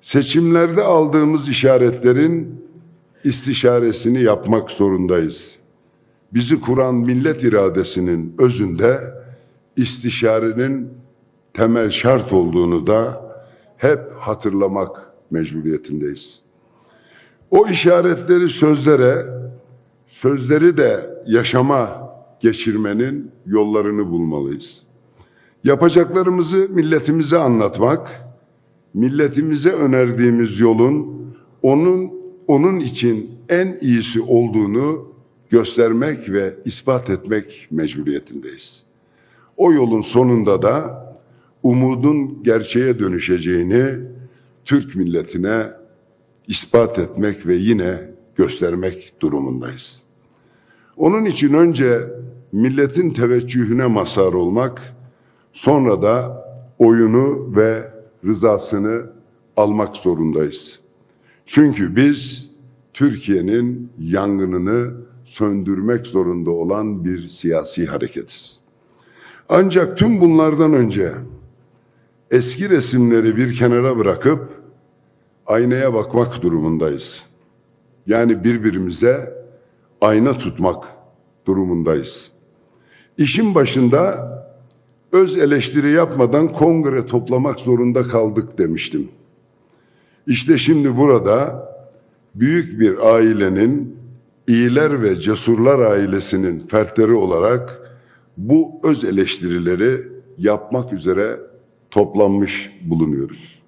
Seçimlerde aldığımız işaretlerin istişaresini yapmak zorundayız. Bizi kuran millet iradesinin özünde istişarenin temel şart olduğunu da hep hatırlamak mecburiyetindeyiz. O işaretleri sözlere, sözleri de yaşama geçirmenin yollarını bulmalıyız. Yapacaklarımızı milletimize anlatmak, milletimize önerdiğimiz yolun onun onun için en iyisi olduğunu göstermek ve ispat etmek mecburiyetindeyiz. O yolun sonunda da umudun gerçeğe dönüşeceğini Türk milletine ispat etmek ve yine göstermek durumundayız. Onun için önce milletin teveccühüne mazhar olmak, sonra da oyunu ve rızasını almak zorundayız. Çünkü biz Türkiye'nin yangınını söndürmek zorunda olan bir siyasi hareketiz. Ancak tüm bunlardan önce eski resimleri bir kenara bırakıp aynaya bakmak durumundayız. Yani birbirimize ayna tutmak durumundayız. İşin başında öz eleştiri yapmadan kongre toplamak zorunda kaldık demiştim. İşte şimdi burada büyük bir ailenin iyiler ve cesurlar ailesinin fertleri olarak bu öz eleştirileri yapmak üzere toplanmış bulunuyoruz.